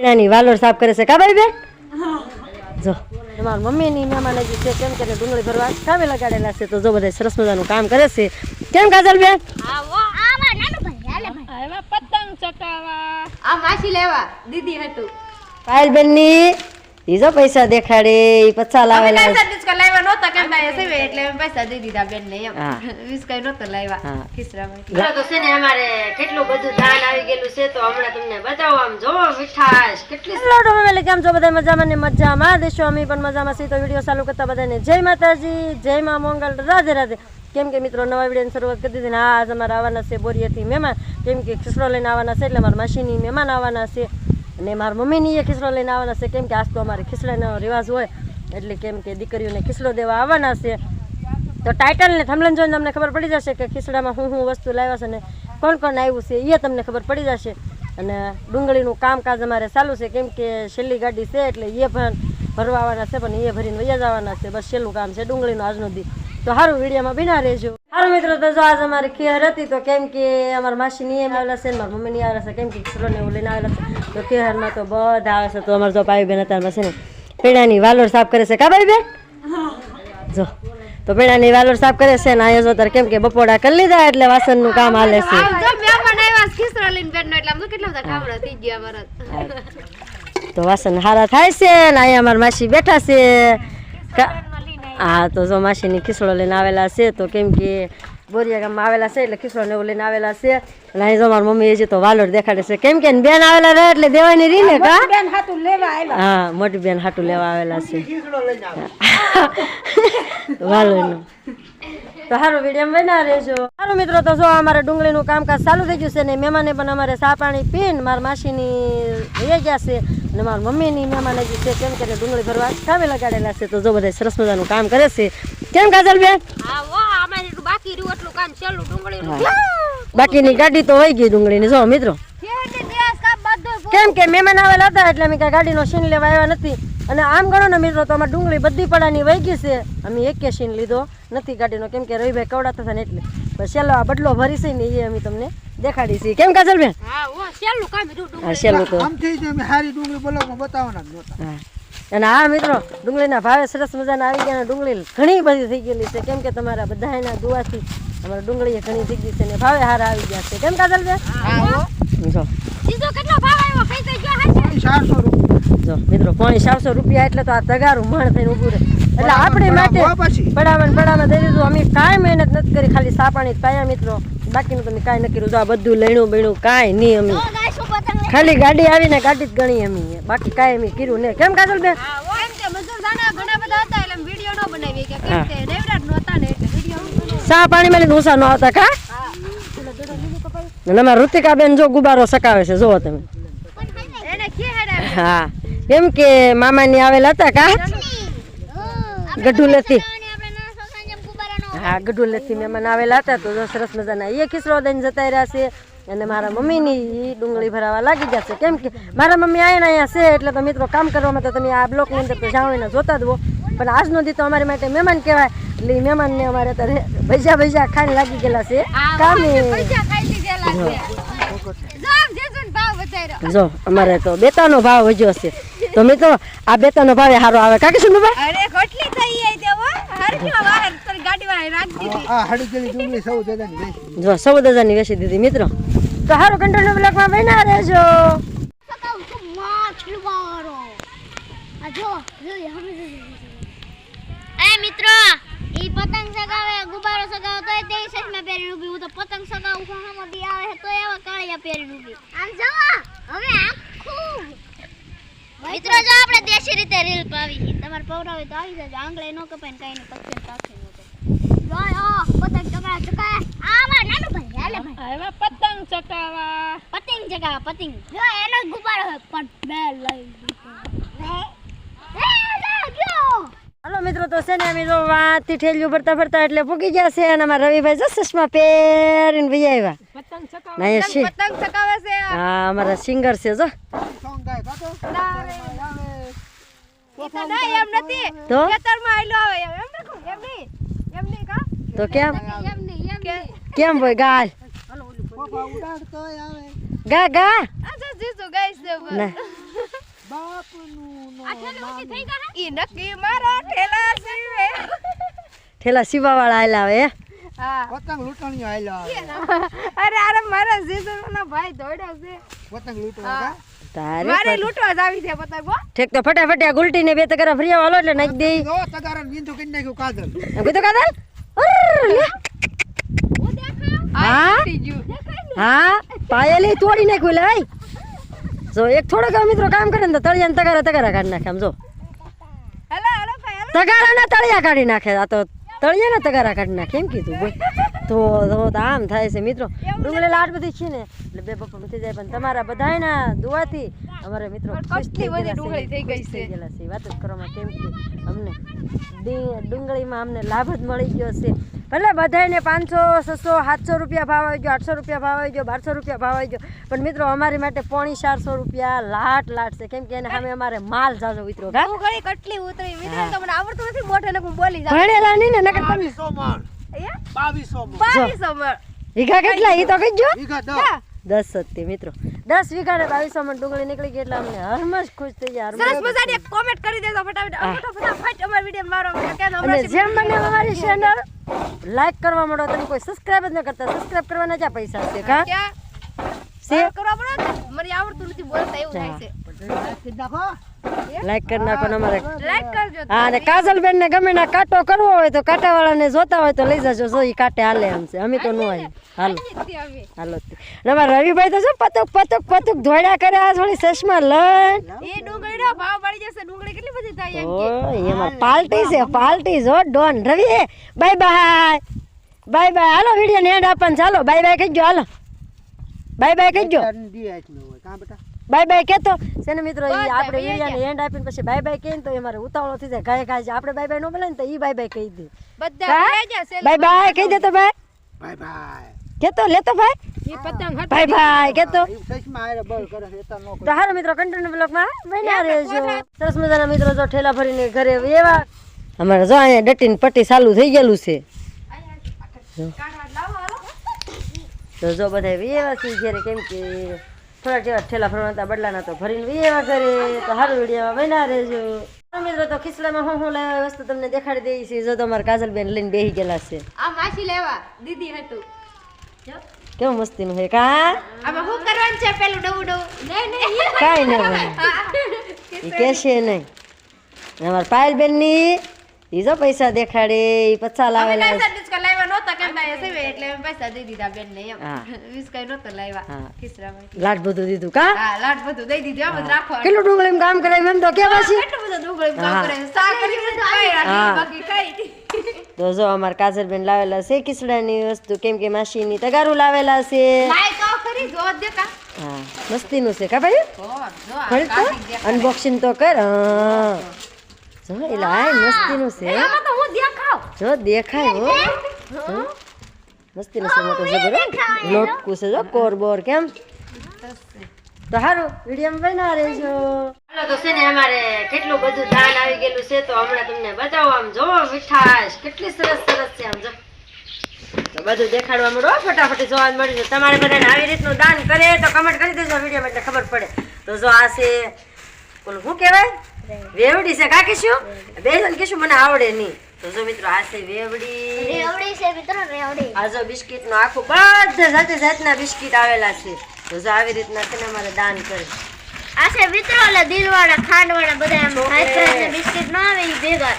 એનાની વાલોર સાફ કરે છે. કા ભાઈ બેન? જો. તમારા મમ્મીની મહેમાન હજી છે કેમ કે ડુંગળી ભરવા કામે લગાડેલા છે તો જો બધા સરસ મજાનું કામ કરે છે. કેમ કાજલ બેન? પતંગ ચકાવા આ માસી લેવા. દીદી હતું. પાયલ બેનની ઈ જો પૈસા દેખાડે ઈ પછા લાવેલા છે. ડિસ્કો લાવ્યા નહોતા કેમ ના એસે એટલે અમે પૈસા દઈ દીધા બેન ને એમ. વીસ કઈ નહોતા લાવ્યા ખિસરામાં ખિસરામાં તો છે ને અમારે કેટલું બધું ધાન આવી ગયેલું છે તો હમણાં તમને બતાવો આમ જોવો મીઠાશ કેટલી લોટો ફેમિલી કેમ છો બધા મજામાં ને મજામાં? દેશો અમે પણ મજામાં છીએ તો વીડિયો ચાલુ કરતા બધાને જય માતાજી જય મા મંગલ રાધે રાધે. કેમ કે મિત્રો નવા વિડીયોની શરૂઆત કરી દીધી ને આજ અમારા આવવાના છે બોરિયાથી મહેમાન. કેમ કે ખીસડો લઈને આવવાના છે એટલે મારા માસીની મહેમાન આવવાના છે. અને મારા મમ્મીની એ ખીસડો લઈને આવવાના છે. કેમ કે આજ તો અમારે ખીસડાનો રિવાજ હોય, એટલે કેમ કે દીકરીઓને ખીસડો દેવા આવવાના છે. તો ટાઇટલને થમલન જોઈને તમને ખબર પડી જશે કે ખીસડામાં હું હું વસ્તુ લાવ્યા છે ને કોણ કોણ આવ્યું છે એ તમને ખબર પડી જશે. અને ડુંગળીનું કામકાજ અમારે ચાલુ છે. કેમ કે છેલ્લી ગાડી છે એટલે એ પણ ભરવા આવવાના છે, પણ એ ભરીને વૈયા જવાના છે. બસ છેલ્લું કામ છે ડુંગળીનું આજનો દી. તો સારું વિડીયોમાં બિના રહેજો. સારું મિત્રો તો જો આજ અમારી ખેર હતી તો કેમ કે અમારા માસી ની એમ આવેલા છે ને મારા મમ્મી ની આવેલા છે કેમ કે ને એવું લઈને આવેલા છે. તો ખેરમાં તો બધા આવે છે તો અમારે જો ભાઈ બેન હતા છે ને પેડાની વાલોર સાફ કરે છે. કા ભાઈ બેન? જો તો પેડાની વાલોર સાફ કરે છે ને અહીંયા જો તાર કેમ કે બપોડા કરી લીધા એટલે વાસણનું કામ હાલે છે. તો વાસણ હારા થાય છે ને અહીંયા અમારા માસી બેઠા છે. હા તો જો માસીની ખીસડો લઈને આવેલા છે તો કેમ કે બોરિયા ગામમાં આવેલા છે એટલે ખીસડો ને એવું લઈને આવેલા છે. અને અહીં જો મારી મમ્મી છે તો વાલોડ દેખાડે છે. કેમ કે બેન આવેલા રહે એટલે દેવાની રહી ને કા હા મોટી બેન હાટું લેવા આવેલા છે. વાલોરનું તો સારું વીડિયો બના રહેજો. સારું મિત્રો તો જો અમારે ડુંગળીનું કામકાજ ચાલુ થઈ ગયું છે ને મહેમાને પણ અમારે સાહ પાણી પીને મારા માસીની રહી ગયા છે. અને મારા મમ્મીની મહેમાન હજી છે. કેમ કે ડુંગળી ભરવા કામે લગાડેલા છે. તો જો બધા સરસ મજાનું કામ કરે છે. કેમ કાજલ બેન બાકી રહ્યું એટલું કામ ડુંગળી બાકીની ગાડી તો વહી ગઈ ડુંગળીની. જો મિત્રો. કેમ કે મહેમાન આવેલા હતા એટલે અમે કાંઈ ગાડીનો સીન લેવા આવ્યા નથી. અને આમ ગણો ને મિત્રો તો અમારે ડુંગળી બધી પડાની વહી ગઈ છે. અમે એકે સીન લીધો. નથી ગાડીનો. કેમ કે રવિભાઈ કવડાતા હતા ને એટલે. છેલ્લો આ બદલો ભરી છે ને એ અમે તમને દેખાડી છે. કેમ કાજલ બેન? હા ઓ ચાલુ કામ ડુંગળી? હા છેલ્લું તો. આમથી જ અમે હારી ડુંગળી બ્લોકમાં બતાવવાના જ નહોતા. હા. અને આ મિત્રો ડુંગળીના ભાવે સરસ મજાના આવી ગયા અને ડુંગળી ઘણી બધી થઈ ગયેલી છે. કેમ કે તમારા બધાના દુવાથી અમારા ડુંગળી ઘણી થઈ ગઈ છે ને ભાવે હારા આવી ગયા છે. કેમ કાજલ બેન? જો. સીધો કેટલો ભાવ આવ્યો કઈ તો જો હાચે ચારસો રૂપિયા. જો મિત્રો પોણી ચારસો રૂપિયા એટલે તો આ તગારું મણ થઈને ઊભું રહે. એટલે આપણે માટે પડાવન પછી. પડામાં ને પડામાં દઈ દીધું. અમે કાંઈ મહેનત નથી કરી ખાલી સાપાણી જ પાયા મિત્રો. બાકીનું તમે કાંઈ નક્કી કર્યું. આ બધું લેણું બીણું કાંઈ નહીં અમે. ખાલી ગાડી આવીને ગાડી જ ગણી અમે. બાકી કાંઈ અમે કર્યું નહીં. કેમ કાજલ બેન? વિડિયો સા પાણી માં ઊંસા ન આવતા કા? અને અમારા ઋતિકાબેન જો ગુબારો સકાવે છે જોવો તમે. હા. કેમ કે મામાની આવેલા હતા કા? ગઢુલેથી. હા ગઢુલેથી મહેમાન આવેલા હતા તો સરસ મજાના એ ખીસરો દઈને જતા રહ્યા છે. અને મારા મમ્મીની ડુંગળી ભરાવા લાગી જશે કેમ કે મારા મમ્મી આયા અહીંયા છે એટલે તો મિત્રો કામ કરવામાં તો તમે આ બ્લોકની અંદર તો જાઓ એને જોતા જ હો. પણ આજનો દી તો અમારી માટે મહેમાન કહેવાય. એટલે મહેમાનને અમારે અત્યારે ભૈજા ભૈજા ખાઈને લાગી ગયેલા છે. કામે. જો અમારે તો બેતાનો ભાવ વધ્યો છે. તો મિત્રો આ બેતાનો ભાવ સારો આવે. કાકી શું ભાઈ? અરે થઈ જાય દેવો સૌ વેચી જો દીધી મિત્રો. તો સારું કંટ્રોલ બ્લોકમાં બન્યા રહેજો. સગાઉ તો માછલીવાળો આ જો જો હમે એ મિત્રો ઈ પતંગ સગાવે ગુબારો સગાવે તોય તે સચમાં પહેરીને ઊભી. હું તો પતંગ સગાવું છું બી આવે તો એવા કાળિયા પહેરીને ઊભી. આમ જો હવે આખું મિત્રો જો આપણે દેશી રીતે રીલ પાવી છે તમારે પવરાવે તો આવી જજો. આંગળે નો કપાય ને કઈ ને પક્ષે કાખે નો કપાય જો આ પતંગ ચકાવે ચકા આ માર નાનું ભાઈ હાલે ભાઈ. એમાં પતંગ ચકાવા પતંગ જગા પતંગ. જો એનો જ ગુબ્બારો હોય પણ બે લઈ હાલો મિત્રો તો છે ને અમે જો વાંચથી ઠેલિયું ભરતા ભરતા એટલે ભૂગી ગયા છે અને અમારા રવિભાઈ જો ચશ્મા પહેરીને ભાઈ આવ્યા. પતંગ ચકાવા ચકાવે છે હા અમારા સિંગર છે જો. સોંગ ગાય તો ના એમ નથી. ખેતરમાં આયલો આવે. એમ એમ રાખો એમ નહીં એમ નહીં કા? તો કેમ? કેમ ભાઈ ગાલ? આવે. ગા ગા? આ જો જીસુ ગાઈસ છે ઈ નક્કી મારો ઠેલા સીવે. ઠેલા સીવાવાળા આયલા હવે હે? હા. પતંગ લૂંટણી આયલા અરે અરે મારા જીજુનો ભાઈ દોડ્યો છે. પતંગ લૂંટવા તારે મારે લૂંટવા જ આવી છે પતંગ હો. ઠેક તો ફટાફટ આ ગુલટીને બે તકરા ફરી હાલો એટલે નાખી દઈ ઓ તગારાને બીંધું કરી નાખ્યું કાજલ. એમ કીધું કાદલ. તોડી નાખ્યું લે જો એક થોડોક મિત્રો કામ કરે ને તળિયા તગારા તગારા કાઢી નાખે આમ તગારા ના તળિયા કાઢી નાખે આ તો તળિયા ના તગારા કાઢી નાખે એમ કીધું બોલ થાય છે મિત્રો ડુંગળી લાટ બધી છે ને એટલે બે બપોર થઈ જાય પણ તમારા બધાના દુઆથી અમારે મિત્રો કેટલી બધી કેમ કે અમને ડુંગળીમાં અમને લાભ જ મળી ગયો છે ભલે બધાને પાંચસો છસો સાતસો રૂપિયા ભાવ આવી ગયો આઠસો રૂપિયા ભાવ આવી ગયો બારસો રૂપિયા ભાવ આવી ગયો. પણ મિત્રો અમારી માટે પોણી ચારસો રૂપિયા લાટ લાટ છે. કેમ કે એને સામે અમારે માલ જાજો ઉતરો કેટલી ઉતરી. મિત્રો તમને આવડતું નથી મોઢે ને હું બોલી જાઉં. ભણેલા નહીં ને નકર તમને બાવીસો મણ. એ મણ. બાવીસો કેટલા? એ તો કહીજો વીઘા દસ. દસ સત્ય મિત્રો. દસ વીઘા ને બાવીસો માં ડુંગળી નીકળી ગઈ એટલે અમને હરમજ ખુશ થઈ ગયા. સરસ હરમજ મજાની કોમેન્ટ કરી દેજો ફટાફટ. ફટાફટ અમારા વીડિયો મારો. કે અને જેમ બને અમારી ચેનલ લાઈક કરવા માંડો તમે કોઈ સબસ્ક્રાઇબ જ ન કરતા. સબસ્ક્રાઇબ કરવાના ક્યાં પૈસા છે કા? શેર કરવા પડે ને? મને આવડતું નથી બોલતા એવું થાય છે. નાખો લાઈક કરી નાખો અમારે. લાઈક કરજો. હા અને કાજલબેન ને ગમે ના કાંટો કરવો હોય તો કાંટા વાળાને જોતા હોય તો લઈ જજો જો ઈ કાંટે હાલે એમ છે. અમે તો ન આવી હાલો. હાલો. અમારા રવિભાઈ તો શું પતુક પતુક પતુક ધોળ્યા કરે આ થોડી ચશ્મા લઈને. એ ડુંગળીનો ભાવ મળી જશે. ડુંગળી કેટલી બધી થાય એમ એમાં પાર્ટી છે પાર્ટી જો Don. Ravi bye bye. Bye bye. હાલો વીડિયો ને એન્ડ આપણને ચાલો બાય બાય કહીજો હાલો. બાય બાય કહી ગયો કાં બેટા? બાય બાય કેતો. સેને મિત્રો ઈ બસ, આપણે ભાઈ, વીડિયો ને હેન્ડ આપીને પછી બાય બાય કહીને તો એ મારે ઉતાવળો થઈ જાય. ગાય ગાય આપણે બાય બાય નો બોલે ને તો ઈ બાય બાય કહી દે. બધા બાય બાય કહી દે તો ભાઈ. Bye bye. કેતો લેતો ભાઈ. એ પતંગ હટ બાય બાય કેતો. ચશ્મા આયરે બળ કરે એતા નો તો હારો મિત્રો કન્ટેન્ટ બ્લોગમાં બન્યા રહેજો. સરસ મજાના મિત્રો જો ઠેલા ભરીને ઘરે એવા. અમારે જો અહીંયા ડટીને પટ્ટી ચાલુ થઈ ગયેલું છે. તો જો બધા વિયેવા છે ઘરે કેમ કે થોડા જેવા ઠેલા ફરવા હતા બદલાના તો ભરીને એવા ઘરે તો સારું વિડીયોમાં બન્યા રહેજો. મિત્રો તો ખિસલામાં હું હું લાવ્યા વસ્તુ તમને દેખાડી દઈ છે જો તમારા કાજલબેન લઈને બેસી ગયેલા છે. આ માસી લેવા દીદી હતું. કેવું મસ્તીનું હે કા? આમાં હું કરવાનું છે પેલું ડવું ડવું નહીં નહીં કાંઈ ન હોય. એ કેશે નહીં. અમાર પાયલ બેનની ઈ જો પૈસા દેખાડે ઈ પછા લાવેલા કાંઈ લાવ્યા કેમ ના એ એટલે અમે પૈસા દઈ દીધા બેન ને એમ વીસ કઈ લાવ્યા બધું દીધું કા? હા લાડ બધું દઈ દીધું. આમ રાખો કેટલું ડુંગળી કામ કરાય? એમ તો કે પાછી? કેટલું બધું ડુંગળી કામ કરે શાક બધું ખાઈ. રાખી બાકી કઈ તો જો અમારા કાજલબેન લાવેલા છે કિસડાની વસ્તુ કેમ કે માસીની તગારું લાવેલા છે. લાય તો ખરી જો દે કા હા મસ્તીનું છે કા ભાઈ? આ. અનબોક્સિંગ તો? કર હા. જો એલા આય મસ્તીનું છે. આમાં તો હું દેખાવ. જો દેખાય હો. હા. મસ્તીનું છે મોટું જબર હો. લોટકું છે જો કોર બોર કેમ તો હારું વિડીયોમાં બના રહેજો હાલો તો છે ને અમારે કેટલું બધું દાન આવી ગયેલું છે તો હમણાં તમને બતાવો. આમ જોવો મીઠાશ કેટલી સરસ સરસ છે આમ જો. તો બધું દેખાડવા મળો ફટાફટ જોવા મળી જાય તમારે બધાને આવી રીતનું દાન કરે તો કમેન્ટ કરી દેજો વિડીયોમાં એટલે ખબર પડે. તો જો આ છે ઓલું શું કહેવાય? વેવડી છે કાકી શું બે જણ કીશું મને આવડે નહીં. તો જો મિત્રો આ છે વેવડી રેવડી છે મિત્રો રેવડી. આ જો બિસ્કિટનું આખું બધા જાતે જાતના બિસ્કિટ આવેલા છે. તો જો આવી રીતના છે ને અમારે દાન કરે. આ છે મિત્રો એટલે દિલવાળા ખાંડવાળા બધા આમ હાઈપ્રેસ બિસ્કિટ ન આવે ઈ ભેગા.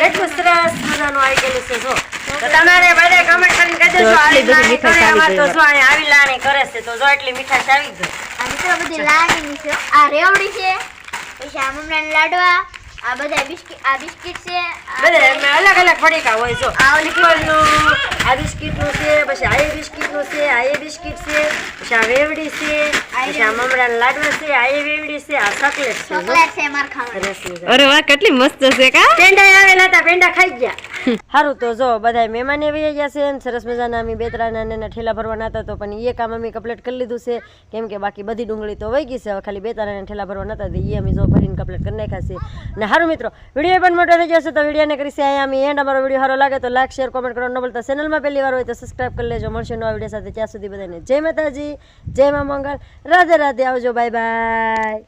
કેટલું સરસ મજાનું આવી ગયેલું છે જો. તો તમારે બધા કમેન્ટ કરીને કહી દેજો આવી લાણી કરે અમારે તો જો આવી લાણી કરે છે તો જો એટલી મીઠાશ આવી ગઈ આ મિત્રો બધી લાણી છે. આ રેવડી છે પછી આ મમરાના લાડવા આ બધા બિસ્કિટ આ બિસ્કિટ છે બધા અલગ અલગ પડીકા હોય જો. આ ઓલી નું આ બિસ્કિટનું છે પછી આ એ બિસ્કિટનું છે આ એ બિસ્કિટ છે પછી આ વેવડી છે પછી આ મમરાના લાડવા છે આ એ વેવડી છે આ ચોકલેટ છે. ચોકલેટ છે માર ખાવાનું. અરે વાહ કેટલી મસ્ત છે કા? પેંડા આવેલા હતા પેંડા ખાઈ ગયા. સારું તો જો બધા મહેમાન એવી ગયા છે સરસ મજાના અમે બે ત્રણ નાના ઠેલા ભરવાના હતા, તો પણ એ કામ અમે કમ્પ્લીટ કરી લીધું છે. કેમ કે બાકી બધી ડુંગળી તો વહી ગઈ છે, હવે ખાલી બે ત્રણ ઠેલા ભરવાના હતા, તો એ અમે જો ભરીને કમ્પ્લીટ કરી નાખ્યા છે. ને સારું મિત્રો, વીડિયો પણ મોટો થઈ જશે તો વિડીયોને કરી છે અહીંયા અમે એન્ડ અમારો વીડિયો સારો લાગે તો લાઈક શેર કોમેન્ટ કરવાનું ન ભૂલતા. ચેનલમાં પહેલી વાર હોય તો સબસ્ક્રાઈબ કરી લેજો. મળશે નવા વીડિયો સાથે. ત્યાં સુધી બધાને જય માતાજી, જય મા મંગળ રાધે રાધે, આવજો બાય બાય